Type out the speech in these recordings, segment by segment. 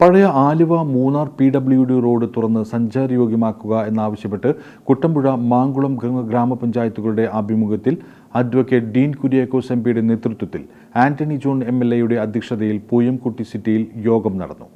പഴയ Aluva Munnar P W D road തുറന്ന് സഞ്ചാരയോഗ്യമാക്കുക എന്നാവശ്യപ്പെട്ട് കുട്ടമ്പുഴ മാങ്കുളം ഗ്രാമ- ഗ്രാമപഞ്ചായത്തുകളുടെ ആഭിമുഖ്യത്തിൽ അഡ്വക്കേറ്റ് ഡീൻ കുര്യാക്കോസ് എം പിയുടെ നേതൃത്വത്തിൽ ആന്റണി ജോൺ എം എൽ എയുടെ അധ്യക്ഷതയിൽ പൂയംകുട്ടി സിറ്റിയിൽ യോഗം നടന്നു.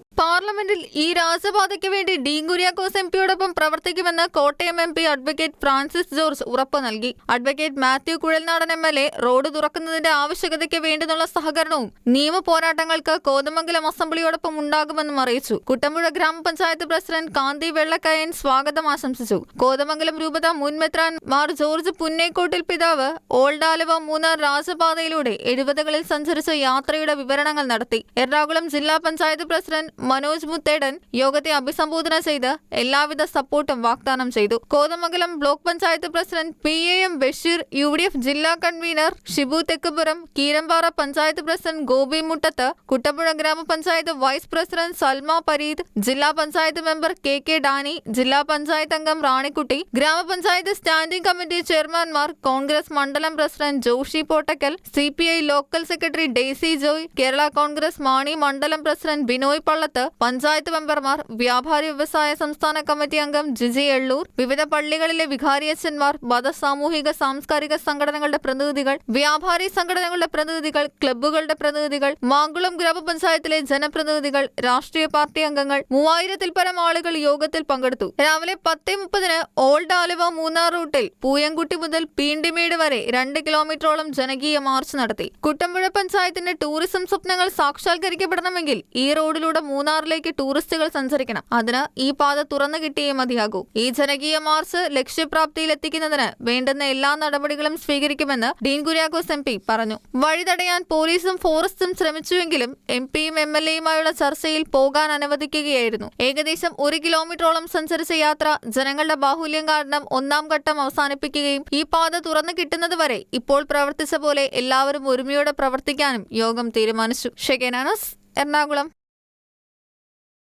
പാർലമെന്റിൽ ഈ രാജപാതയ്ക്ക് വേണ്ടി ഡീൻ കുര്യാക്കോസ് എം പിയോടൊപ്പം പ്രവർത്തിക്കുമെന്ന് Kottayam M P advocate Francis George ഉറപ്പ് നൽകി. Advocate Mathew Kuzhalnadan M L A road തുറക്കുന്നതിന്റെ ആവശ്യകതയ്ക്ക് വേണ്ടുന്നുള്ള സഹകരണവും നിയമ പോരാട്ടങ്ങൾക്ക് കോതമംഗലം അസംബ്ലിയോടൊപ്പം ഉണ്ടാകുമെന്നും അറിയിച്ചു. കുട്ടമ്പുഴ ഗ്രാമപഞ്ചായത്ത് പ്രസിഡന്റ് കാന്തി വെള്ളക്കയൻ സ്വാഗതം ആശംസിച്ചു. കോതമംഗലം രൂപത മുൻ മെത്രാൻ മാർ ജോർജ് പുന്നേക്കോട്ടിൽ പിതാവ് ഓൾഡ് ആലുവ മൂന്നാർ രാജപാതയിലൂടെ എഴുപതുകളിൽ സഞ്ചരിച്ച യാത്രയുടെ വിവരണങ്ങൾ നടത്തി. എറണാകുളം ജില്ലാ പഞ്ചായത്ത് പ്രസിഡന്റ് മനോജ് മുത്തേടൻ യോഗത്തെ അഭിസംബോധന ചെയ്ത് എല്ലാവിധ സപ്പോർട്ടും വാഗ്ദാനം ചെയ്തു. Kothamangalam block panchayat president P A M Basheer U D F ജില്ലാ കൺവീനർ ഷിബു തെക്കുപുരം കീരമ്പാറ പഞ്ചായത്ത് പ്രസിഡന്റ് ഗോപി മുട്ടത്ത് കുട്ടപ്പുഴ ഗ്രാമപഞ്ചായത്ത് വൈസ് പ്രസിഡന്റ് സൽമ പരീദ് ജില്ലാ panchayat member K K Dani ജില്ലാ പഞ്ചായത്ത് അംഗം റാണിക്കുട്ടി ഗ്രാമപഞ്ചായത്ത് സ്റ്റാൻഡിംഗ് കമ്മിറ്റി ചെയർമാൻമാർ കോൺഗ്രസ് മണ്ഡലം president Joshy Pottakkal C P I local secretary Daisy Joy Kerala Congress Mani മണ്ഡലം president Binoy Pallath panchayat മെമ്പർമാർ വ്യാപാരി വ്യവസായ സംസ്ഥാന കമ്മിറ്റി അംഗം ജിജി എള്ളൂർ വിവിധ പള്ളികളിലെ വികാരിയച്ഛന്മാർ മത സാമൂഹിക സാംസ്കാരിക സംഘടനകളുടെ പ്രതിനിധികൾ വ്യാപാരി സംഘടനകളുടെ പ്രതിനിധികൾ ക്ലബ്ബുകളുടെ പ്രതിനിധികൾ മാങ്കുളം ഗ്രാമപഞ്ചായത്തിലെ ജനപ്രതിനിധികൾ രാഷ്ട്രീയ പാർട്ടി അംഗങ്ങൾ മൂവായിരത്തിൽ പരം ആളുകൾ യോഗത്തിൽ പങ്കെടുത്തു. രാവിലെ പത്ത് മുപ്പതിന് ഓൾഡ് ആലുവ മൂന്നാർ റൂട്ടിൽ പൂയംകുട്ടി മുതൽ പീണ്ടിമേട് വരെ രണ്ട് കിലോമീറ്ററോളം ജനകീയ മാർച്ച് നടത്തി. കുട്ടമ്പുഴ പഞ്ചായത്തിന്റെ ടൂറിസം സ്വപ്നങ്ങൾ സാക്ഷാത്കരിക്കപ്പെടണമെങ്കിൽ ഈ റോഡിലൂടെ മൂന്നാറിലേക്ക് ടൂറിസ്റ്റുകൾ സഞ്ചരിക്കണം. അതിന് ഈ പാത തുറന്നു കിട്ടിയേ മതിയാകൂ. ഈ ജനകീയ മാർച്ച് ലക്ഷ്യപ്രാപ്തിയിലെത്തിക്കുന്നതിന് വേണ്ടുന്ന എല്ലാ നടപടികളും സ്വീകരിക്കുമെന്ന് ഡീൻ കുര്യാക്കോസ് എം പി പറഞ്ഞു. വഴി തടയാൻ പോലീസും ഫോറസ്റ്റും ശ്രമിച്ചുവെങ്കിലും എം പിയും എം എൽ എയുമായുള്ള ചർച്ചയിൽ പോകാൻ അനുവദിക്കുകയായിരുന്നു. ഏകദേശം ഒരു കിലോമീറ്ററോളം സഞ്ചരിച്ച യാത്ര ജനങ്ങളുടെ ബാഹുല്യം കാരണം ഒന്നാം ഘട്ടം അവസാനിപ്പിക്കുകയും ഈ പാത തുറന്നു കിട്ടുന്നതുവരെ ഇപ്പോൾ പ്രവർത്തിച്ച പോലെ എല്ലാവരും ഒരുമയോടെ പ്രവർത്തിക്കാനും യോഗം തീരുമാനിച്ചു. ഷെഗനാനസ് എറണാകുളം.